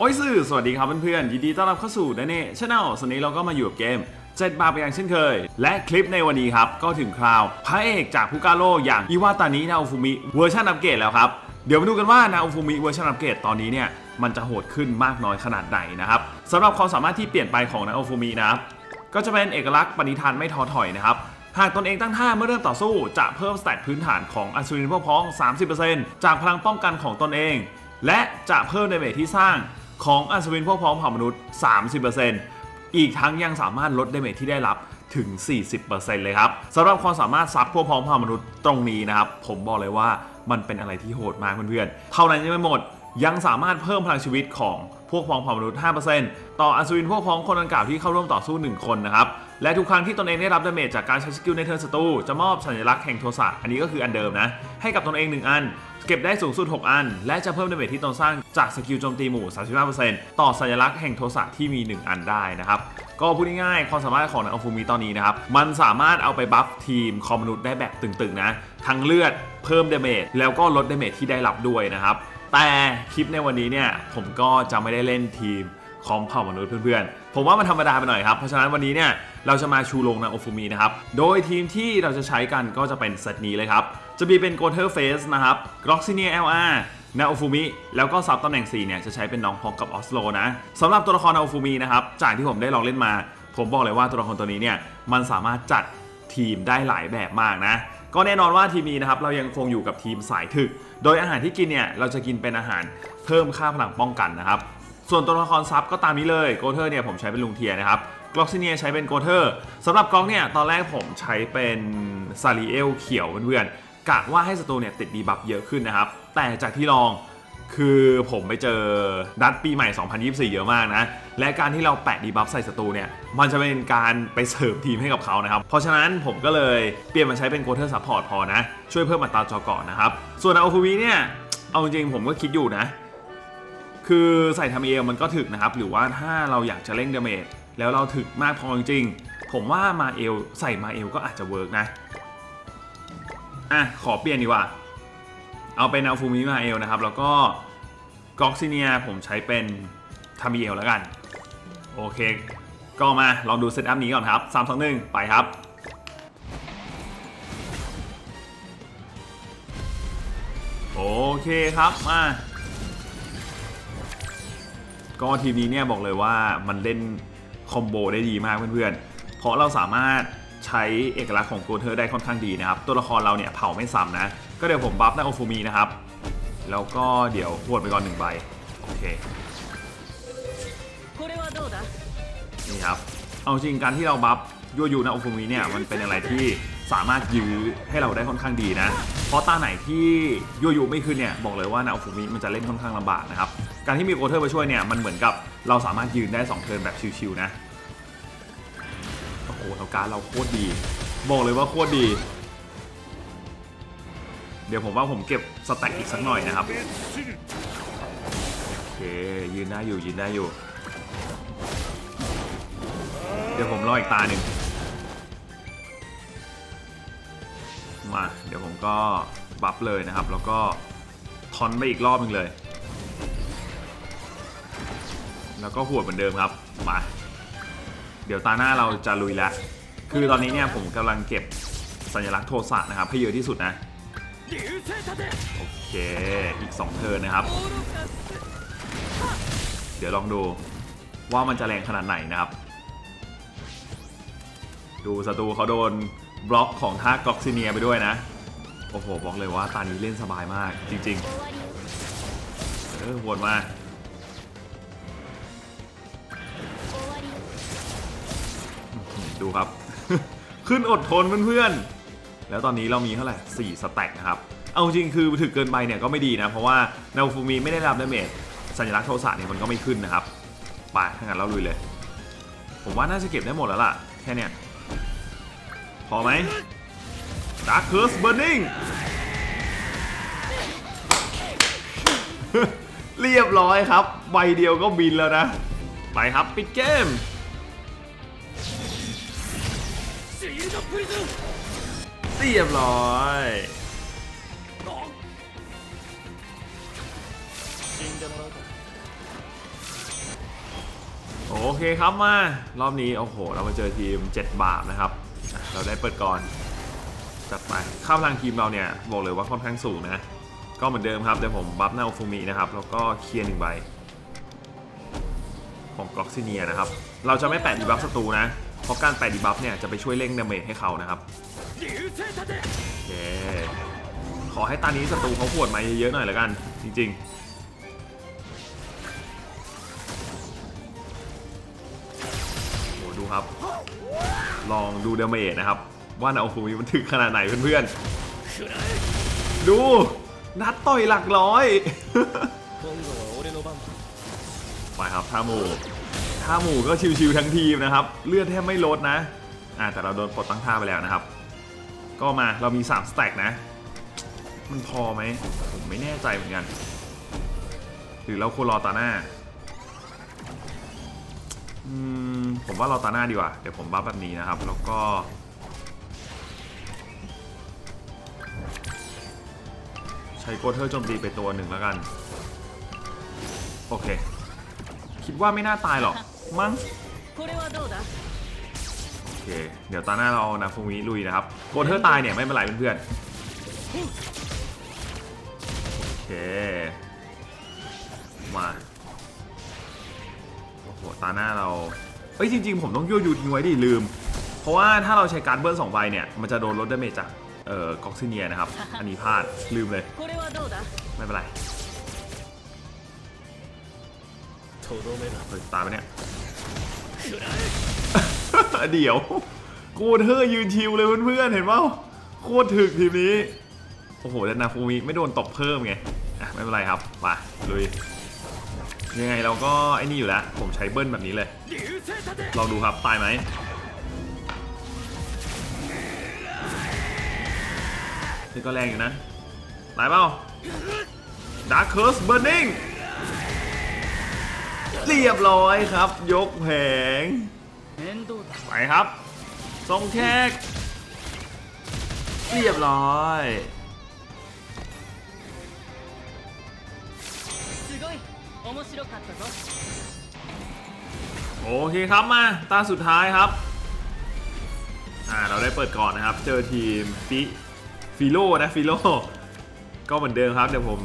โอ้ยสื่อสวัสดีครับเพื่อนๆยินดีต้อนรับเข้าสู่ดนเน่ชาแนลสนนี้เราก็มาอยู่กับเกมเจ็ดบาปอย่างเช่นเคย และคลิปในวันนี้ครับ ก็ถึงคราวพระเอกจากพุกาโร่อย่างอิวาตานินาโอฟูมิเวอร์ชันอัปเกรดแล้วครับ เดี๋ยวมาดูกันว่านาโอฟูมิเวอร์ชันอัปเกรดตอนนี้เนี่ย มันจะโหดขึ้นมากน้อยขนาดไหนนะครับสำหรับความสามารถที่เปลี่ยนไปของนาโอฟูมินะครับก็จะเป็นเอกลักษณ์ปณิธานไม่ท้อถอยนะครับหากตนเองตั้งท่าเมื่อเริ่มต่อสู้จะเพิ่มสแตทพื้นฐานของอัศวินพวกพ้อง 30%จากพลังป้องกันของตนเอง และจะเพิ่มเดเมจที่สร้าง ของอัศวินพวกพ้องเผ่ามนุษย์ 30%อีกทั้งยังสามารถลดเดเมจที่ได้รับถึง 40%เลยครับสำหรับความสามารถซับพวกพ้องเผ่ามนุษย์ตรงนี้นะครับ ผมบอกเลยว่ามันเป็นอะไรที่โหดมากเพื่อนๆ เท่านั้นยังไม่หมดยังสามารถเพิ่มพลังชีวิตของพวกพ้องเผ่ามนุษย์ 5%ต่ออัศวินพวกพ้องคนดังกล่าวที่เข้าร่วมต่อสู้ 1 คนนะครับ และทุกครั้งที่ตนเองได้รับดาเมจจากการใช้สกิลในเทิร์นศัตรูจะมอบสัญลักษณ์แห่งโทสะอันนี้ก็คืออันเดิมนะ ให้กับตนเอง 1 อัน เก็บได้สูงสุด 6 อัน และจะเพิ่มดาเมจที่ตนสร้างจากสกิลโจมตีหมู่ 35%ต่อสัญลักษณ์แห่งโทสะที่มี 1 อันได้นะครับ ก็พูดง่ายๆความสามารถของนักฟูมิตอนนี้นะครับ มันสามารถเอาไปบัฟทีมคอมมนุษย์ได้แบบตึงๆนะ ทั้งเลือดเพิ่มดาเมจแล้วก็ลดดาเมจที่ได้รับด้วยนะครับ แต่คลิปในวันนี้เนี่ยผมก็จะไม่ได้เล่นทีมของเผ่ามนุษย์เพื่อนๆ ผมว่ามันธรรมดาไปหน่อยครับ เพราะฉะนั้นวันนี้เนี่ยเราจะมาชูลงนาโอฟูมินะครับ โดยทีมที่เราจะใช้กันก็จะเป็นเซตนี้เลยครับ จะมีเป็นโกเทอร์เฟสนะครับกรอกซิเนียเอลอาร์นาโอฟูมิแล้วก็ซับตำแหน่ง 4 เนี่ย จะใช้เป็นน้องพอกกับออสโลนะสำหรับตัวละครนาโอฟูมินะครับ จากที่ผมได้ลองเล่นมา ผมบอกเลยว่าตัวละครตัวนี้เนี่ย มันสามารถจัดทีมได้หลายแบบมากนะ ก็แน่นอนว่าทีมนี้นะครับ เรายังคงอยู่กับทีมสายถึก โดยอาหารที่กินเนี่ย เราจะกินเป็นอาหารเพิ่มค่าพลังป้องกันนะครับ ส่วนตัวละครซับก็ตามนี้เลยโกเทอร์เนี่ยผมใช้เป็นลุงเทียนะครับกล็อกซิเนียใช้เป็นโกเทอร์สำหรับกล็อกเนี่ยตอนแรกผมใช้เป็นซาริเอลเขียวเพื่อนๆ กะว่าให้ศัตรูเนี่ยติดดีบัฟเยอะขึ้นนะครับ แต่จากที่ลองคือผมไปเจอดัตปีใหม่ 2024 เยอะมากนะ และการที่เราแปะดีบัฟใส่ศัตรูเนี่ย มันจะเป็นการไปเสริมทีมให้กับเขานะครับ เพราะฉะนั้นผมก็เลยเปลี่ยนมาใช้เป็นโกเทอร์ซัพพอร์ตพอนะ ช่วยเพิ่มอัตราจอเกาะนะครับ ส่วนอาโอคูวีเนี่ย เอาจริงผมก็คิดอยู่นะ คือใส่ทำเอลมันก็ถึกนะครับ หรือว่าถ้าเราอยากจะเร่งดเมจแล้วเราถึกมากพอจริงผมว่ามาเอลใส่มาเอลก็อาจจะเวิร์กนะ อะขอเปลี่ยนดีกว่า เอาเป็นอัลฟูมิมาเอลนะครับ แล้วก็กอกซิเนียผมใช้เป็นทามิเอลแล้วกัน โอเค ก็มาลองดูเซตอัพนี้ก่อนครับ3 2 1ไปครับโอเคครับมาก็ทีมนี้เนี่ยบอกเลยว่ามันเล่นคอมโบได้ดีมากเพื่อนๆ เพราะเราสามารถ ใช้เอกลักษณ์ของโกเทอร์ได้ค่อนข้างดีนะครับ ตัวละครเราเนี่ยเผาไม่ซ้ำนะ ก็เดี๋ยวผมบัฟนาโอฟูมีนะครับ แล้วก็เดี๋ยวพวดไปก่อนหนึ่งใบ โอเค นี่ครับ เอาจริงการที่เราบัฟยูยูนาโอฟูมีเนี่ยมันเป็นอะไรที่สามารถยื้อให้เราได้ค่อนข้างดีนะ เพราะตาไหนที่ยูยูไม่ขึ้นเนี่ยบอกเลยว่านาโอฟูมีมันจะเล่นค่อนข้างลำบากนะครับ การที่มีโกเทอร์มาช่วยเนี่ยมันเหมือนกับเราสามารถยืนได้2เทิร์นแบบชิวๆนะ แล้วการเราโคตรดี บอกเลยว่าโคตรดี เดี๋ยวผมว่าผมเก็บสแต็กอีกสักหน่อยนะครับ โอเคยืนได้อยู่ยืนได้อยู่ เดี๋ยวผมรออีกตาหนึ่งมาเดี๋ยวผมก็บัฟเลยนะครับ แล้วก็ทอนไปอีกรอบหนึงเลย แล้วก็หัวดเหมือนเดิมครับ มา เดี๋ยวตาหน้าเราจะลุยแล้ว คือตอนนี้เนี่ยผมกำลังเก็บสัญลักษณ์โทสะนะครับให้เยอะที่สุดนะ โอเค อีก 2 เทิร์นนะครับ เดี๋ยวลองดูว่ามันจะแรงขนาดไหนนะครับ ดูศัตรูเขาโดนบล็อกของท่ากลอกซิเนียไปด้วยนะ โอ้โห บอกเลยว่าตานี้เล่นสบายมากจริง ๆ เออวนมา ดูครับ ขึ้นอดทนเพื่อนๆ แล้วตอนนี้เรามีเท่าไหร่4สแต็กนะครับ เอาจริงคือถึกเกินไปเนี่ยก็ไม่ดีนะ เพราะว่านาฟูมิไม่ได้รับดาเมจสัญลักษณ์โทสะเนี่ยมันก็ไม่ขึ้นนะครับไปถ้างั้นเราลุยเลย ผมว่าน่าจะเก็บได้หมดแล้วล่ะ แค่เนี้ยพอไหม Dark Curse Burning เรียบร้อยครับ ใบเดียวก็บินแล้วนะ ไปครับ ปิดเกม เรียบร้อยโอเคครับมารอบนี้โอ้โห เรามาเจอทีม 7 บาทนะครับ เราได้เปิดก่อนจัดไปข้ามทางทีมเราเนี่ยบอกเลยว่าค่อนข้างสูงนะ ก็เหมือนเดิมครับเดี๋ยวผมบัฟหน้าโอฟูมินะครับ แล้วก็เคลียร์หนึ่งใบของกล็อกซิเนียนะครับ เราจะไม่แปะดีบัฟศัตรูนะ เพราะการไปดีบัฟเนี่ยจะไปช่วยเร่งดาเมจให้เขานะครับโอเคขอให้ตานี้ศัตรูเขาปวดมาเยอะๆหน่อยละกัน จริงๆโหดูครับ ลองดูดาเมจนะครับ ว่านาโอฟูมิมันถึงขนาดไหนเพื่อนๆ ดู นัดต่อยหลักร้อย ไปครับท่ามูาหมูก็ชิวๆทั้งทีมนะครับ เลือดแทบไม่ลดนะอ่าแต่เราโดนปลดตั้งท่าไปแล้วนะครับ ก็มาเรามี3สแต็กนะ มันพอไหมผมไม่แน่ใจเหมือนกัน หรือเราควรรอตาหน้าอืมผมว่ารอตาหน้าดีกว่า เดี๋ยวผมบัฟแบบนี้นะครับ แล้วก็ ใช้โกเทอร์โจมตีไปตัวหนึ่งแล้วกัน โอเค คิดว่าไม่น่าตายหรอก มั้งโอเค เดี๋ยวตอนหน้าเราเอานะฟูมิลุยนะครับโกเทอร์ตายเนี่ยไม่เป็นไรเพื่อนโอเคมาโอ้โหตาหน้าเราเอ้ยจริง ๆ ผมต้องยั่วยูทิ้งไว้ดิลืม เพราะว่าถ้าเราใช้การเบิร์นสองใบเนี่ย มันจะโดนลดดาเมจจากเอ่อกอกซิเนียนะครับ อันนี้พลาดลืมเลย ไม่เป็นไรเฮ้ยตายไปเนี่ย เดี๋ยว กูเธอยืนชิวเลยเพื่อนๆ เห็นเปล่าโคตรถึกทีมนี้ โอ้โหแต่นาฟูมิไม่โดนตบเพิ่มไงไม่เป็นไรครับ มาลุย ยังไงเราก็ไอ้นี่อยู่แล้ว ผมใช้เบิ้ลแบบนี้เลยลองดูครับ ตายไหมนี่ก็แรงอยู่นะ ตายเปล่าดาร์คเคิร์สเบิร์นิ่ง เรียบร้อยครับ ยกแผงไปครับทรงแท็กเรียบร้อยโอเคครับมาตาสุดท้ายครับอ่าเราได้เปิดก่อนนะครับ เจอทีมฟิฟิโลนะฟิโลก็เหมือนเดิมครับ เดี๋ยวผม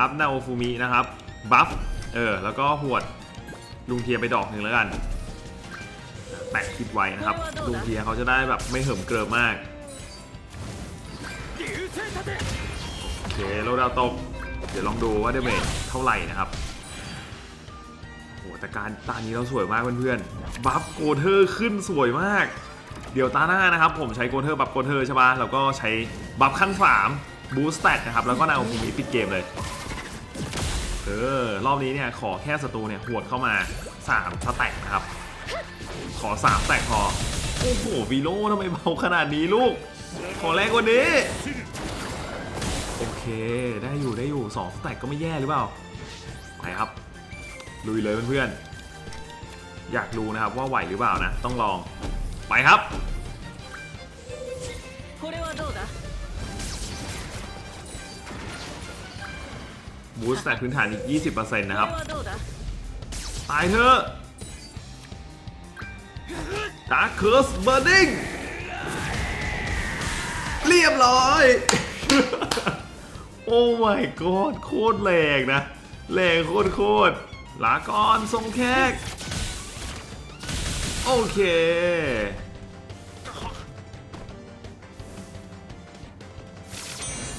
อัพนาโอฟูมินะครับ บัฟ เออ แล้วก็หวดลุงเทียไปดอกหนึ่งแล้วกันแปะคิดไว้นะครับ ลุงเทียเขาจะได้แบบไม่เหิมเกลือมากโอเคโลดาวตก เดี๋ยวลองดูว่าเดเมจเท่าไหร่นะครับโหแต่การตานี้เราสวยมากเพื่อนๆ บัฟโกเทอร์ขึ้นสวยมาก เดี๋ยวตาหน้านะครับ ผมใช้โกเทอร์บัฟโกเทอร์ใช่ปะแล้วก็ใช้บัฟขั้นสามบูสต์แตทนะครับ แล้วก็นาโอมิปิดเกมเลย เออ รอบนี้เนี่ยขอแค่ศัตรูเนี่ยหวดเข้ามา3สแต็กนะครับ ขอ3แต็กพอ โอ้โหวีโลทำไมเบาขนาดนี้ลูก ขอแรงกว่านี้ โอเค ได้อยู่ได้อยู่สองสแต็กก็ไม่แย่หรือเปล่า ไปครับ ลุยเลยเพื่อนๆ อยากรู้นะครับว่าไหวหรือเปล่านะ ต้องลอง ไปครับ บูสต์แต็กพื้นฐานอีก 20%นะ こ ครับ れはどうだ ตายเถอะดาร์คเคิร์สเบอร์ดิงเรียบร้อย โอ้ my god โคตรแรงนะ แรงโคตรโคตรลาก่อนทรงแขกโอเค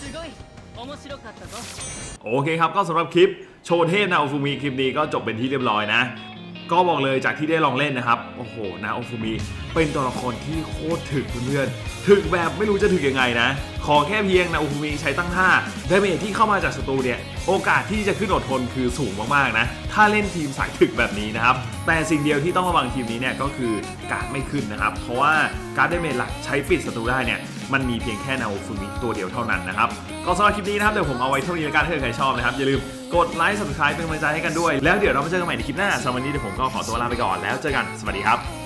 すごい 面白かったぞ โอเคครับ ก็สำหรับคลิปโชว์เทพนาโอฟูมิคลิปนี้ก็จบเป็นที่เรียบร้อยนะ ก็บอกเลยจากที่ได้ลองเล่นนะครับ โอ้โหนาโอฟูมิเป็นตัวละครที่โคตรถึกเพื่อนๆถึกแบบไม่รู้จะถึกยังไงนะ ขอแค่เพียงนาโอฟูมิใช้ตั้งท่าดาเมจที่เข้ามาจากศัตรูเนี่ย โอกาสที่จะขึ้นอดทนคือสูงมากๆนะ ถ้าเล่นทีมสายถึกแบบนี้นะครับ แต่สิ่งเดียวที่ต้องระวังทีมนี้เนี่ยก็คือการไม่ขึ้นนะครับ เพราะว่าการดดาเมจหลักใช้ปิดศัตรูได้เนี่ยมันมีเพียงแค่นาโอฟูมิตัวเดียวเท่านั้นนะครับ ก็สำหรับคลิปนี้นะครับเดี๋ยวผมเอาไว้เท่านี้แล้วกันถ้าเกิดใครชอบนะครับอย่าลืมกดไลค์ subscribe เป็นกำลังใจให้กันด้วย แล้วเดี๋ยวเรามาเจอกันใหม่ในคลิปหน้าสำหรับวันนี้เดี๋ยวผมก็ขอตัวลาไปก่อนแล้วเจอกันสวัสดีครับ